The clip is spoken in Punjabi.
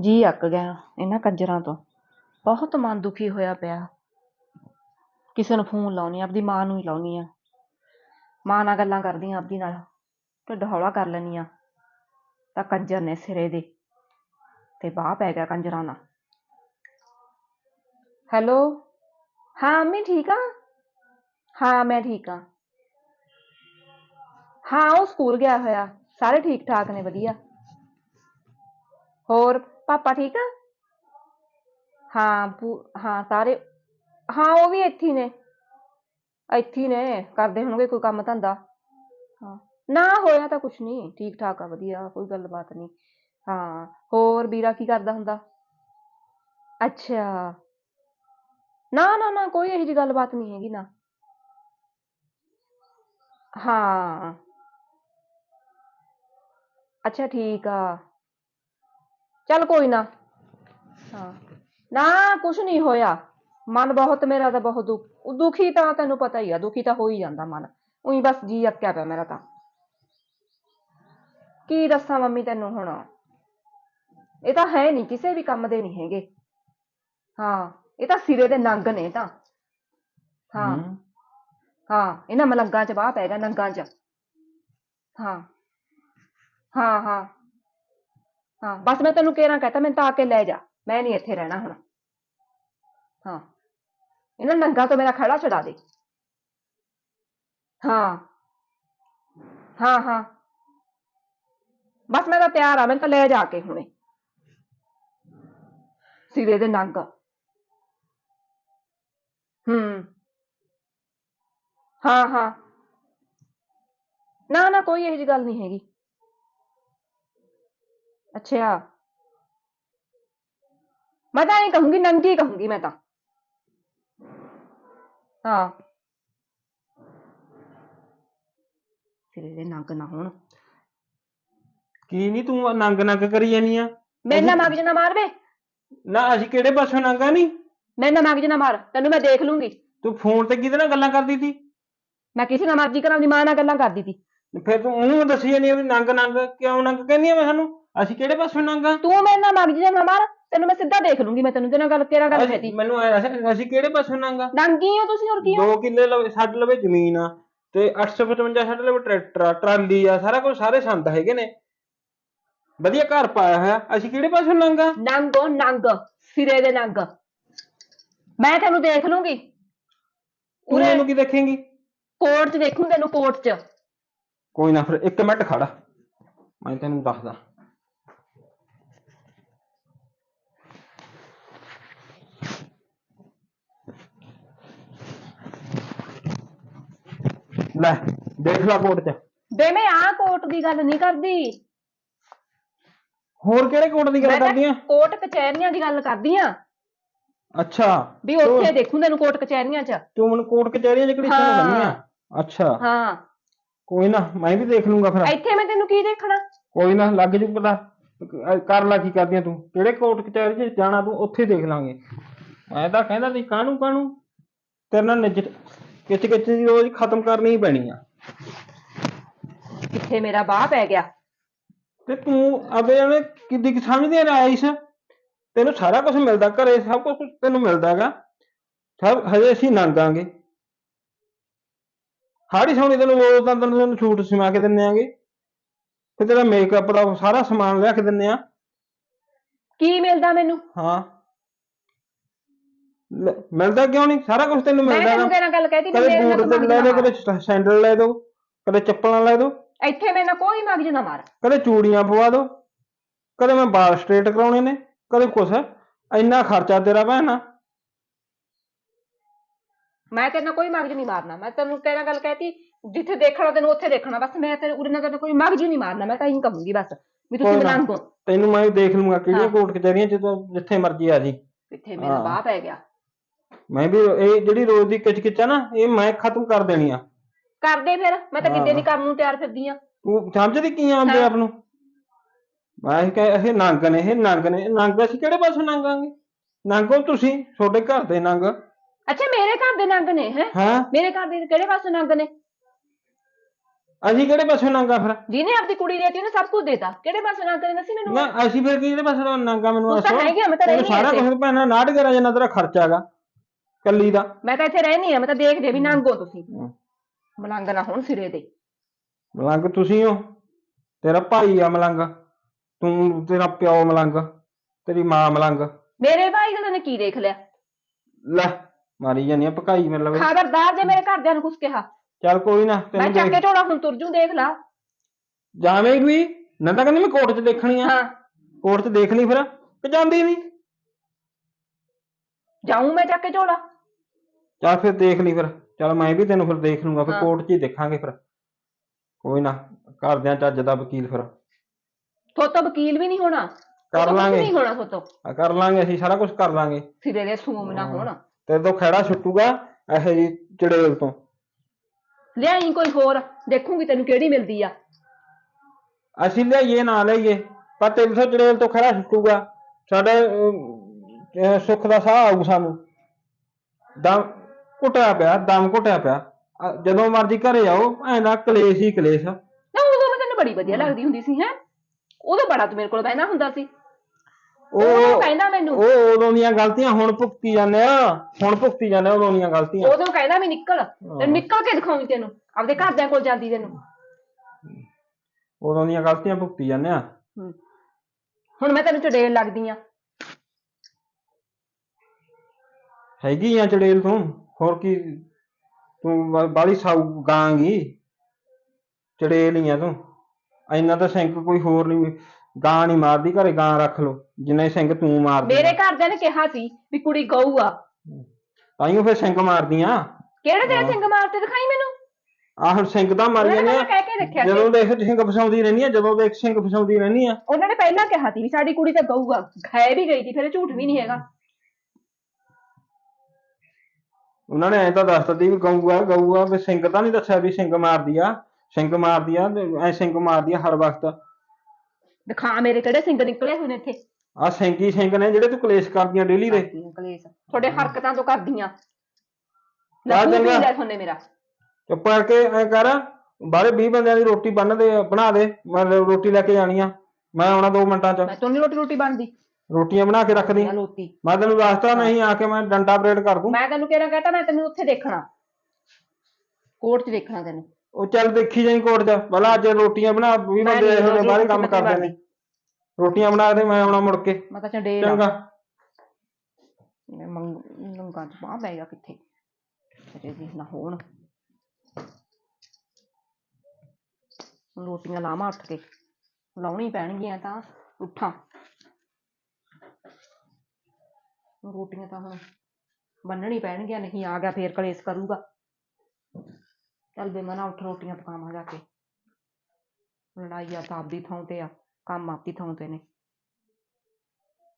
ਜੀ ਅੱਕ ਗਿਆ ਇਹਨਾਂ ਕੰਜਰਾਂ ਤੋਂ। ਬਹੁਤ ਮਨ ਦੁਖੀ ਹੋਇਆ ਪਿਆ। ਕਿਸੇ ਨੂੰ ਫੋਨ ਲਾਉਣੀ ਆਪਦੀ ਮਾਂ ਨੂੰ ਹੀ ਲਾਉਣੀ ਆ। ਮਾਂ ਨਾਲ ਗੱਲਾਂ ਕਰਦੀ ਆ ਆਪਦੀ ਨਾਲ ਢਿੱਡ ਹੌਲਾ ਕਰ ਲੈਣੀ ਆ ਤਾਂ ਕੰਜਰ ਨੇ ਸਿਰੇ ਦੇ ਤੇ ਬਾਹ ਪੈ ਗਿਆ ਕੰਜਰਾਂ ਨਾਲ। ਹੈਲੋ? ਹਾਂ, ਅੰਮੀ ਠੀਕ ਆ? ਹਾਂ, ਮੈਂ ਠੀਕ ਆ। ਹਾਂ, ਉਹ ਸਕੂਲ ਗਿਆ ਹੋਇਆ। ਸਾਰੇ ਠੀਕ ਠਾਕ ਨੇ, ਵਧੀਆ। ਹੋਰ? ਪਾਪਾ ਠੀਕ ਆ ਹਾਂ ਪੂ- ਹਾਂ ਸਾਰੇ ਹਾਂ ਉਹ ਵੀ ਇੱਥੇ ਹੀ ਨੇ ਇੱਥੇ ਹੀ ਨੇ ਕਰਦੇ ਹੋਣਗੇ ਕੋਈ ਕੰਮ ਧੰਦਾ ਹਾਂ ਨਾ ਹੋਇਆ ਤਾਂ ਕੁਛ ਨਹੀਂ ਠੀਕ ਠਾਕ ਆ ਵਧੀਆ ਕੋਈ ਗੱਲਬਾਤ ਨਹੀਂ ਹਾਂ ਹੋਰ ਵੀਰਾ ਕੀ ਕਰਦਾ ਹੁੰਦਾ ਅੱਛਾ ਨਾ ਨਾ ਨਾ ਕੋਈ ਇਹੋ ਜਿਹੀ ਗੱਲਬਾਤ ਨਹੀਂ ਹੈਗੀ ਨਾ ਹਾਂ ਅੱਛਾ ਠੀਕ ਆ ਚੱਲ ਕੋਈ ਨਾ। ਹਾਂ। ਨਾ ਕੁਛ ਨਹੀਂ ਹੋਇਆ। ਮਨ ਬਹੁਤ ਮੇਰਾ ਤਾਂ ਬਹੁਤ ਦੁੱਖ। ਦੁਖੀ ਤਾਂ ਤੈਨੂੰ ਪਤਾ ਹੀ ਆ ਦੁਖੀ ਤਾਂ ਹੋ ਹੀ ਜਾਂਦਾ ਮਨ। ਉਹੀ ਬਸ ਜੀ ਅੱਕਿਆ ਪਿਆ ਮੇਰਾ ਤਾਂ। ਕੀ ਦੱਸਾਂ ਮੰਮੀ ਤੈਨੂੰ ਹੁਣ? ਇਹ ਤਾਂ ਹੈ ਨਹੀਂ ਕਿਸੇ ਵੀ ਕੰਮ ਦੇ ਨਹੀਂ ਹੈਗੇ। ਹਾਂ ਇਹ ਤਾਂ ਸਿਰੇ ਦੇ ਨੰਗ ਨੇ ਤਾਂ। ਹਾਂ। ਹਾਂ। ਇਹਨਾਂ ਮਲੰਗਾਂ ਚ ਬਾਹ ਪੈ ਗਿਆ ਨੰਗਾਂ ਚ। ਹਾਂ। ਹਾਂ ਹਾਂ। ਹਾਂ, ਬਸ ਮੈਂ ਤੈਨੂੰ ਕਿਹੜਾ ਕਹਤਾ, ਮੈਨੂੰ ਤਾਂ ਆ ਕੇ ਲੈ ਜਾ, ਮੈਂ ਨਹੀਂ ਇੱਥੇ ਰਹਿਣਾ ਹੁਣ। ਹਾਂ, ਇਹਨਾਂ ਨੰਗਾ ਤੋਂ ਮੇਰਾ ਖੜਾ ਛਡਾ ਦੇ। ਹਾਂ ਹਾਂ ਹਾਂ। ਬਸ ਮੈਂ ਤਾਂ ਤਿਆਰ ਆ, ਮੈਨੂੰ ਤਾਂ ਲੈ ਜਾ ਕੇ ਹੁਣੇ। ਸਿਰੇ ਦੇ ਨੰਗ। ਹੂੰ। ਹਾਂ ਹਾਂ। ਨਾ ਨਾ, ਕੋਈ ਇਹੋ ਜਿਹੀ ਗੱਲ ਨਹੀਂ ਹੈਗੀ। ਅੱਛਾ। ਮੈਂ ਤਾਂ ਨਹੀਂ ਕਹੂੰਗੀ ਨੰਗੀ ਕਹੂੰਗੀ ਮੈਂ ਤਾਂ। ਹਾਂ। ਸਿਰੇ ਦੇ ਨੰਗ ਨਾ ਹੋਣ। ਕੀ ਨਹੀਂ ਤੂੰ ਨੰਗ ਨੰਗ ਕਰੀ ਜਾਨੀ ਆ? ਮੇਰੇ ਨਾਲ ਮਗਜ ਨਾ ਮਾਰ ਵੇ। ਨਾ ਅਸੀਂ ਕਿਹੜੇ ਪਾਸੋਂ ਨੰਗਾ ਨਹੀਂ ਮੇਰੇ ਨਾਲ ਮਗਜ ਨਾ ਮਾਰ। ਤੈਨੂੰ ਮੈਂ ਦੇਖ ਲੂੰਗੀ। ਤੂੰ ਫੋਨ ਤੇ ਕਿਹਦੇ ਨਾਲ ਗੱਲਾਂ ਕਰਦੀ ਸੀ? ਮੈਂ ਕਿਸੇ ਨਾਲ ਮਰਜ਼ੀ ਕਰਾਂ ਦੀ ਮਾਂ ਨਾਲ ਗੱਲਾਂ ਕਰਦੀ ਤੀ ਫਿਰ ਤੂੰ ਉਹਨੂੰ ਦੱਸੀ ਜਾਨੀ ਆ ਵੀ ਨੰਗ ਨੰਗ ਕਿਉਂ ਨੰਗ ਕਹਿੰਦੀ ਆ ਮੈਂ ਸਾਨੂੰ? ਅਸੀਂ ਕਿਹੜੇ ਪਾਸੋਂ ਨੰਗਾ ਤੂੰ ਮੇਰੇ ਨਾਲ ਮਗਜ ਨਾ ਮਾਰ ਤੈਨੂੰ ਮੈਂ ਸਿੱਧਾ ਦੇਖ ਲੂੰਗੀ ਮੈਂ ਤੈਨੂੰ ਤੇਰੇ ਨਾਲ ਗੱਲ ਤੇਰਾ ਗੱਲ ਕਰਦੀ ਮੈਨੂੰ ਐਂ ਦੱਸ, ਅਸੀਂ ਕਿਹੜੇ ਪਾਸੋਂ ਨੰਗਾ ਨੰਗੀ ਹੋ ਤੁਸੀਂ ਹੋਰ ਕੀ ਹੋ? 2 ਕਿੱਲੇ ਲਵੇ ਸਾਡੇ ਲਵੇ ਜ਼ਮੀਨ ਆ ਤੇ 855 ਸਾਡੇ ਲਵੇ ਟਰੈਕਟਰ ਆ ਟਰਾਲੀ ਆ ਸਾਰਾ ਕੁਝ ਸਾਰੇ ਸੰਦ ਹੈਗੇ ਨੇ। ਵਧੀਆ ਘਰ ਪਾਇਆ ਹੋਇਆ ਅਸੀਂ ਕਿਹੜੇ ਪਾਸੋਂ ਨੰਗਾ ਨੰਗੋ ਨੰਗ ਸਿਰੇ ਦੇ ਨੰਗ। ਮੈਂ ਤੈਨੂੰ ਦੇਖ ਲੂੰਗੀ। ਤੂੰ ਉਰੇ ਮੈਨੂੰ ਕੀ ਦੇਖੇਂਗੀ? ਕੋਰਟ 'ਚ ਦੇਖੂ ਤੈਨੂੰ ਕੋਰਟ 'ਚ। ਕੋਈ ਨਾ ਫਿਰ ਇੱਕ ਮਿੰਟ ਖੜਾ। ਮੈਂ ਤੈਨੂੰ ਦੱਸਦਾ। ਲੈ ਦੇਖ ਲੈ ਕੋਰਟ ਚ। ਬੇ ਮੈਂ ਆ ਕੋਰਟ ਦੀ ਗੱਲ ਨਹੀਂ ਕਰਦੀ। ਹੋਰ ਕਿਹੜੇ ਕੋਰਟ ਦੀ ਗੱਲ ਮੈਂ ਤਾਂ ਕਰਦੀ ਆ? ਕੋਰਟ ਕਚਹਿਰੀਆਂ ਦੀ ਗੱਲ ਕਰਦੀ ਆ। ਅੱਛਾ। ਵੀ ਉੱਥੇ ਦੇਖੂ ਤੈਨੂੰ ਕੋਰਟ ਕਚਹਿਰੀਆਂ 'ਚ। ਤੂੰ ਮੈਨੂੰ ਕੋਰਟ ਕਚਹਿਰੀਆਂ ਚ ਕਿਹੜੀ ਹਾਂ। ਸੁਣ ਲੰਨੀ ਆ? ਅੱਛਾ। ਹਾਂ। ਕੋਈ ਨਾ ਮੈਂ ਵੀ ਦੇਖ ਲੂੰਗਾ ਫਿਰ। ਇੱਥੇ ਮੈਂ ਤੈਨੂੰ ਕੀ ਦੇਖਣਾ? ਕੋਈ ਨਾ ਲੱਗ ਜੂ ਪਤਾ ਅਹ ਕਰ ਲੈ ਕੀ ਕਰਦੀ ਆ ਤੂੰ। ਕਿਹੜੇ ਕੋਰਟ ਕਚਹਿਰੀ ਚ ਜਾਣਾ ਤੂੰ ਉੱਥੇ ਦੇਖ ਲਾਂਗੇ। ਮੈਂ ਤਾਂ ਕਹਿੰਦਾ ਸੀ ਕਾਹਨੂੰ ਕਾਹਨੂੰ? ਤੇਰੇ ਨਾਲ ਨਿਜਟ ਕਿਚ ਕਿਚ ਦੀ ਰੋਜ਼ ਖਤਮ ਕਰਨੀ ਹੀ ਪੈਣੀ ਆ। ਕਿੱਥੇ ਮੇਰਾ ਬਾਹ ਪੈ ਗਿਆ? ਤੇ ਤੂੰ ਅਬੇ ਐਵੇਂ ਕਿੱਦੀ ਕਿ ਸਮਝਦੀ ਆ ਆਇਸ਼ ਤੈਨੂੰ ਸਾਰਾ ਕੁਝ ਮਿਲਦਾ ਘਰੇ ਸਭ ਕੁਝ ਤੈਨੂੰ ਮਿਲਦਾ ਹੈਗਾ ਸਭ ਹਜੇ ਅਸੀਂ ਨੰਗਾਂਗੇ। ਹਾੜੀ ਸੋਣੀ ਤੈਨੂੰ ਰੋਜ਼ ਦਾ ਤੈਨੂੰ ਛੂਟ ਸਮਾ ਕੇ ਦਿੰਨੇ ਆਂਗੇ। ਤੇ ਤੇਰਾ ਮੇਕਅਪ ਦਾ ਸਾਰਾ ਸਮਾਨ ਲਿਆ ਕੇ ਦਿੰਨੇ ਆ। ਕੀ ਮਿਲਦਾ ਮੈਨੂੰ? ਹਾਂ। ਲੈ- ਮਿਲਦਾ ਕਿਉਂ ਨਹੀਂ? ਸਾਰਾ ਕੁਝ ਤੈਨੂੰ ਮੈਂ ਮਿਲਦਾ ਤੈਨੂੰ ਗੱਲ ਕਹਿਤੀ ਵੀ ਕਦੇ ਮੇਰੇ ਨਾਲ ਬੂਟ ਤੇ ਲੈ ਦੋ ਕਦੇ ਸੈਂਡਲ ਲੈ ਦੋ ਕਦੇ ਚੱਪਲਾਂ ਲੈ ਦੋ। ਇੱਥੇ ਮੇਰੇ ਨਾਲ ਕੋਈ ਮਗਜ ਨਾ ਮਾਰ। ਕਦੇ ਚੂੜੀਆਂ ਪਵਾ ਦੋ ਕਦੇ ਮੈਂ ਵਾਲ ਸਟ੍ਰੇਟ ਕਰਾਉਣੇ ਨੇ ਕਦੇ ਕੁਛ। ਇੰਨਾ ਖਰਚਾ ਤੇਰਾ ਭੈਣਾ। ਮੈਂ ਤੇਰੇ ਨਾਲ ਕੋਈ ਮਗਜ ਨਹੀਂ ਮਾਰਨਾ। ਮੈਂ ਤੈਨੂੰ ਤੇਰਾ ਗੱਲ ਕਹਿਤੀ ਜਿੱਥੇ ਦੇਖਣਾ ਤੈਨੂੰ ਉੱਥੇ ਦੇਖਣਾ। ਬਸ ਮੈਂ ਤੇਰੇ ਉਰੇ ਨਾਲ ਤੈਨੂੰ ਕੋਈ ਮਗਜ ਨਹੀਂ ਮਾਰਨਾ। ਮੈਂ ਤਾਂ ਇਹੀ ਕਹੂੰਗੀ ਬਸ ਵੀ ਤੁਸੀਂ ਕੋਈ ਨਾ। ਹੋ। ਤੈਨੂੰ ਮੈਂ ਦੇਖ ਲੂੰਗਾ ਕਿਹੜੀਆਂ ਹਾਂ। ਕੋਰਟ ਕਚਹਿਰੀਆਂ ਚ ਤੂੰ ਜਿੱਥੇ ਮਰਜ਼ੀ ਆ ਜੀ। ਕਿੱਥੇ ਮੇਰਾ ਹਾਂ। ਬਾਹ ਪੈ ਗਿਆ ਮੈਂ ਵੀ ਇਹ ਜਿਹੜੀ ਰੋਜ਼ ਦੀ ਕਿਚਕਿਚ ਆ ਨਾ ਇਹ ਮੈਂ ਖਤਮ ਕਰ ਦੇਣੀ ਆ। ਕਰਦੇ ਫਿਰ ਮੈਂ ਤਾਂ ਹਾਂ। ਨਹੀਂ ਕਰਨ ਨੂੰ ਤਿਆਰ ਫਿਰਦੀ ਆ। ਤੂੰ ਸਮਝਦੀ ਕੀ ਆ ਆਪਣੇ ਹਾਂ। ਆਪ ਨੂੰ? ਮੈਂ ਇਹ ਕਹੇ ਇਹ ਨੰਗ ਨੇ ਇਹ ਨੰਗ ਨੇ ਨੰਗ ਅਸੀਂ ਕਿਹੜੇ ਪਾਸੋਂ ਨੰਗਾਂਗੇ? ਨੰਗੋ ਤੁਸੀਂ ਤੁਹਾਡੇ ਘਰ ਦੇ ਨੰਗ। ਅੱਛਾ ਮੇਰੇ ਘਰ ਦੇ ਨੰਗ ਨੇ ਹੈ? ਹਾਂ। ਮੇਰੇ ਘਰ ਦੇ ਕਿਹੜੇ ਪਾਸੇ ਨੰਗ ਨੇ? ਅਸੀਂ ਕਿਹੜੇ ਪਾਸੋਂ ਨੰਗਾ ਫਿਰ? ਜਿਹਨੇ ਆਪਦੀ ਕੁੜੀ ਦੇਤੀ ਉਹਨੇ ਸਭ ਕੁਝ ਦੇਤਾ। ਕਿਹੜੇ ਪਾਸੇ ਨਾ ਕਰੇ ਸੀ ਮੈਨੂੰ। ਨਾ ਅਸੀਂ ਫਿਰ ਕਿਹੜੇ ਪਾਸੋਂ ਨੰਗਾ ਮੈਨੂੰ ਤਾਂ ਦੱਸੋ? ਹੈਗੀ ਮੈਂ ਤਾਂ ਸਾਰਾ। ਕੁਝ ਭੈਣਾ ਨਾਟ ਕਰਾ ਜਿੰਨਾ ਤੇਰਾ ਖਰਚਾ ਹੈਗਾ। ਕੱਲੀ ਦਾ। ਮੈਂ ਤਾਂ ਇੱਥੇ ਰਹਿਣੀ ਆ ਮੈਂ ਤਾਂ ਦੇਖਦੇ ਵੀ ਨੰਗੋ ਤੁਸੀਂ। ਮਲੰਗ ਨਾ ਹੁਣ ਸਿਰੇ ਦੇ ਮਲੰਗ ਤੁਸੀਂ ਹੋ? ਤੇਰਾ ਭਾਈ ਆ ਮਲੰਗ। ਤੂੰ ਤੇਰਾ ਪਿਓ ਮਲੰਗ। ਤੇਰੀ ਮਾਂ ਮਲੰਗ। ਮੇਰੇ ਭਾਈ ਦਾ ਤੈਨੂੰ ਕੀ ਦੇਖ ਲਿਆ? ਲੈ ਮਾਰੀ ਜਾਨੀ ਆ ਪਕਾਈ ਮਤਲਬ ਖਬਰਦਾਰ ਜੇ ਮੇਰੇ ਘਰਦਿਆਂ ਨੂੰ ਕੁਝ ਕਿਹਾ। ਚੱਲ ਕੋਈ ਨਾ ਮੈਂ ਤੈਨੂੰ ਚੱਕ ਦੇਖ ਝੋਲਾ ਹੁਣ ਤੁਰ ਜੂ ਦੇਖ ਲਾ। ਜਾਵੇਂ ਵੀ ਨਾ ਤਾਂ ਕਹਿੰਦੀ ਮੈਂ ਕੋਰਟ 'ਚ ਦੇਖਣੀ ਆ। ਹਾਂ। ਕੋਰਟ 'ਚ ਦੇਖ ਲਈ ਫਿਰ। ਕਿ ਜਾਂਦੀ ਨਹੀਂ ਜਾਊਂ ਮੈਂ ਚੱਕ ਝੋਲਾ? ਚੱਲ ਫਿਰ ਦੇਖ ਲਈ ਫਿਰ। ਚੱਲ ਮੈਂ ਵੀ ਤੈਨੂੰ ਫਿਰ ਦੇਖ ਲੂੰਗਾ ਫਿਰ ਹਾਂ। ਕੋਰਟ 'ਚ ਹੀ ਦੇਖਾਂਗੇ ਫਿਰ। ਕੋਈ ਨਾ ਘਰਦਿਆਂ ਚੱਜ ਦਾ ਵਕੀਲ ਫਿਰ। ਥੋਤੋਂ ਵਕੀਲ ਵੀ ਨਹੀਂ ਹੋਣਾ। ਕਰ ਥੋਤੋਂ ਕੁਛ ਲਾਂਗੇ। ਨਹੀਂ ਹੋਣਾ ਥੋਤੋਂ ਆ ਕਰ ਲਾਂਗੇ ਅਸੀਂ ਸਾਰਾ ਕੁਝ ਕਰ ਲਾਂਗੇ। ਸਿਰੇ ਦੇ ਸੂਮ ਨਾ ਹੋਣ। ਤੇਰੇ ਤੋਂ ਖੜਾ ਛੁੱਟੂਗਾ ਇਹੋ ਜੀ ਚੜੇਲ ਤੋਂ। ਲਿਆਈ ਕੋਈ ਹੋਰ? ਦੇਖੂਗੀ ਤੈਨੂੰ ਕਿਹੜੀ ਮਿਲਦੀ ਆ। ਅਸੀਂ ਲਿਆਈਏ ਨਾ ਲਿਆਈਏ ਪਰ ਤੇਰੇ ਤੋਂ ਚੜੇਲ ਤੋਂ ਖੜਾ ਛੁੱਟੂਗਾ। ਸਾਡੇ ਅਹ, ਸੁੱਖ ਦਾ ਸਾਹ ਆਊ ਸਾਨੂੰ। ਦਮ ਘੁੱਟਿਆ ਪਿਆ ਦਮ ਘੁੱਟਿਆ ਪਿਆ। ਅ, ਜਦੋਂ ਮਰਜ਼ੀ ਘਰੇ ਆਓ ਐਨਾ ਕਲੇਸ਼ ਹੀ ਕਲੇਸ਼ ਨਾ ਉਦੋਂ ਮੈਂ ਤੈਨੂੰ ਬੜੀ ਵਧੀਆ ਲੱਗਦੀ ਹੁੰਦੀ ਸੀ ਹੈ। ਉਦੋਂ ਬੜਾ ਤੂੰ ਮੇਰੇ ਕੋਲ ਬਹਿਣਾ ਹੁੰਦਾ ਸੀ। ਉਹ ਉਹ ਕਹਿੰਦਾ ਮੈਨੂੰ। ਉਹ ਉਦੋਂ ਦੀਆਂ ਗਲਤੀਆਂ ਹੁਣ ਭੁਗਤੀ ਜਾਂਦੇ ਆ। ਹੁਣ ਭੁਗਤੀ ਜਾਂਦੇ ਆ ਉਦੋਂ ਦੀਆਂ ਗਲਤੀਆਂ। ਉਦੋਂ ਕਹਿੰਦਾ ਵੀ ਨਿਕਲ। ਤੇ ਨਿਕਲ ਕੇ ਦਿਖਾਉਂਗੀ ਤੈਨੂੰ। ਆਪਦੇ ਘਰਦਿਆਂ ਕੋਲ ਜਾਂਦੀ ਤੈਨੂੰ। ਉਦੋਂ ਦੀਆਂ ਗਲਤੀਆਂ ਭੁਗਤੀ ਜਾਂਦੇ ਆ। ਹਮ। ਹੁਣ ਮੈਂ ਤੈਨੂੰ ਚੜੇਲ ਲੱਗਦੀ ਆ। ਹੈਗੀ ਆ ਚੜੇਲ ਤੂੰ? ਹੋਰ ਕੀ ਤੂੰ ਬਾਲੀ ਸਾਊ ਗਾਂਗੀ ਚੜੇਲ ਹੀ ਆ ਤੂੰ। ਇੰਨਾ ਤਾਂ ਸਿੰਕ ਕੋਈ ਹੋਰ ਨਹੀਂ ਗਾਂ ਨਹੀਂ ਮਾਰਦੀ ਘਰੇ ਗਾਂ ਰੱਖ ਲੋ ਜਿੰਨਾ ਸਿੰਕ ਤੂੰ ਮਾਰਦੀ ਮੇਰੇ ਘਰਦਿਆਂ ਨੇ ਕਿਹਾ ਸੀ ਵੀ ਕੁੜੀ ਗਊ ਆ। ਤਾਈਓ ਫਿਰ ਸਿੰਕ ਮਾਰਦੀਆਂ। ਕਿਹੜੇ ਤੇਰੇ ਸਿੰਘ ਮਾਰਤੇ ਦਿਖਾਈ ਮੈਨੂੰ? ਆਹ ਹੁਣ ਸਿੰਕ ਤਾਂ ਮਰ ਨੇ ਜਾਂਦੇ ਪਹਿਲਾਂ ਆ ਕਹਿ ਕੇ ਰੱਖਿਆ ਸੀ। ਜਦੋਂ ਦੇਖ ਸਿੰਕ ਫਸਾਉਂਦੀ ਰਹਿੰਦੀ ਆ ਜਦੋਂ ਦੇਖ ਸਿੰਕ ਫਸਾਉਂਦੀ ਰਹਿੰਦੀ ਆ। ਉਹਨਾਂ ਨੇ ਪਹਿਲਾਂ ਕਿਹਾ ਸੀ ਵੀ ਸਾਡੀ ਕੁੜੀ ਤਾਂ ਗਊ ਆ। ਖਾਏ ਵੀ ਗਈ ਸੀ ਫਿਰ ਝੂਠ ਵੀ ਨਹੀਂ ਹੈਗਾ। ਉਹਨਾਂ ਨੇ ਐਂ ਤਾਂ ਦੱਸਤਾ ਸੀ ਵੀ ਗਊ ਆ ਗਊ ਆ ਵੀ ਸਿੰਕ ਤਾਂ ਨਹੀਂ ਦੱਸਿਆ ਵੀ ਸਿੰਕ ਮਾਰਦੀ ਆ ਸਿੰਕ ਮਾਰਦੀ ਆ ਐ ਸਿੰਕ ਮਾਰਦੀ ਆ ਹਰ ਵਕਤ। ਦਿਖਾ ਮੇਰੇ ਕਿਹੜੇ ਸਿੰਘ ਨਿਕਲੇ ਹੋਏ ਨੇ ਇੱਥੇ। ਆ ਸਿੰਕੀ ਸਿੰਕ ਨੇ ਜਿਹੜੇ ਤੂੰ ਕਲੇਸ਼ ਕਰਦੀਆਂ ਡੇਲੀ ਦੇ। ਕਲੇਸ਼। ਤੁਹਾਡੇ ਹਰਕਤਾਂ ਤੋਂ ਕਰਦੀਆਂ। ਲੱਭੂ ਚੰਗਾ। ਪੀਂਦਾ ਤੁਹਾਨੇ ਮੇਰਾ। ਚੁੱਪ ਕਰਕੇ ਐ ਕਰ ਬਾਹਰੇ 20 ਬੰਦਿਆਂ ਦੀ ਰੋਟੀ ਬੰਨ ਦੇ ਬਣਾ ਦੇ ਮੈਂ ਰੋਟੀ ਲੈ ਕੇ ਜਾਣੀ ਆ। ਮੈਂ ਆਉਣਾ 2 ਮਿੰਟਾਂ ਚ। ਮੈਂ ਤੋਂ ਰੋਟੀ ਰੋਟੀ ਬਣਦੀ। ਰੋਟੀਆਂ ਬਣਾ ਕੇ ਰੱਖ ਦੀ ਮੈਂ ਲੋਤੀ ਮੈਂ ਤੈਨੂੰ ਦੱਸਤਾ ਨਹੀਂ ਆ ਕੇ ਮੈਂ ਡੰਡਾ ਪਰੇਡ ਕਰ ਦੂੰ। ਮੈਂ ਤੈਨੂੰ ਕਿਹੜਾ ਕਹਤਾ ਮੈਂ ਤੈਨੂੰ ਉੱਥੇ ਦੇਖਣਾ। ਕੋਰਟ 'ਚ ਦੇਖਣਾ ਤੈਨੂੰ। ਉਹ ਚੱਲ ਦੇਖੀ ਜਾਈ ਕੋਟ ਚ। ਪਹਿਲਾਂ ਅੱਜ ਰੋਟੀਆਂ ਬਣਾ 20 ਮੈਂ ਬੰਦੇ ਨੀ ਇਹੋ ਜਿਹੇ ਰੋਟੀ ਬਾਹਰੇ ਕੰਮ ਰੋਟੀ ਕਰਦੇ ਨੇ। ਰੋਟੀਆਂ ਬਣਾ ਦੇ ਮੈਂ ਆਉਣਾ ਮੁੜ ਕੇ। ਮੈਂ ਤਾਂ ਚੰਡੇਲ ਆ। ਚੰਗਾ। ਮੈਂ ਮੰਗ ਲੰਗਾ ਚ ਬਾਹ ਪੈ ਗਿਆ ਕਿੱਥੇ? ਅਰੇ ਜੀ ਨਾ ਹੋਣ। ਹੁਣ ਰੋਟੀਆਂ ਲਾਵਾਂ ਉੱਠ ਕੇ। ਲਾਉਣੀ ਪੈਣਗੀਆਂ ਤਾਂ। ਉੱਠਾਂ। ਰੋਟੀਆਂ ਤਾਂ ਹੁਣ ਬੰਨਣੀ ਪੈਣਗੀਆਂ, ਨਹੀਂ ਆ ਗਿਆ ਫੇਰ ਕਲੇਸ਼ ਕਰੂਗਾ। ਚੱਲ ਨਾ ਉੱਠ ਰੋਟੀਆਂ ਪਕਾਵਾਂ ਜਾ ਕੇ। ਲੜਾਈ ਆ ਤਾਂ ਆਪਦੀ ਥਾਂ ਤੇ ਆ, ਕੰਮ ਆਪਦੀ ਥਾਂ ਤੇ ਨੇ।